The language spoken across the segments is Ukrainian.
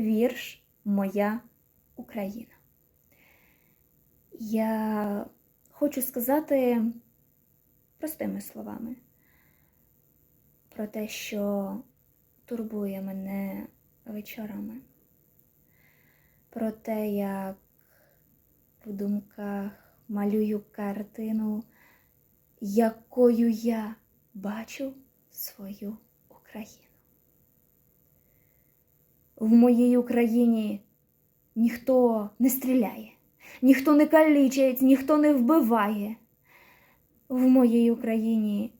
вірш Моя Україна. Я хочу сказати простими словами про те, що турбує мене вечорами, про те, як в думках малюю картину, якою я бачу свою Україну. В моїй Україні ніхто не стріляє, ніхто не калічить, ніхто не вбиває. В моїй Україні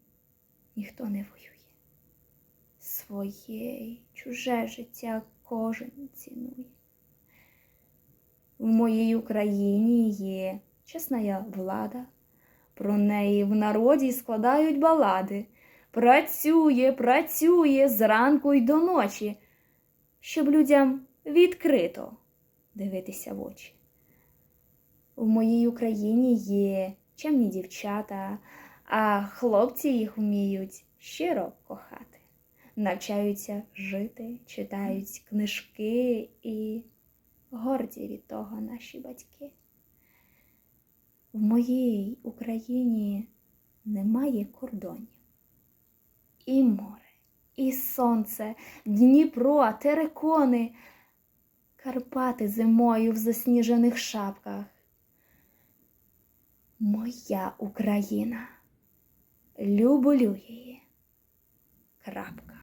ніхто не воює. Своє й чуже життя кожен цінує. В моїй Україні є чесна влада, про неї в народі складають балади. Працює, працює зранку й до ночі, щоб людям відкрито дивитися в очі. В моїй Україні є чемні дівчата, а хлопці їх вміють щиро кохати, навчаються жити, читають книжки і горді від того наші батьки. В моїй Україні немає кордонів. І море, і сонце, Дніпро, терекони, Карпати зимою в засніжених шапках. Моя Україна. Люблю її. Крапка.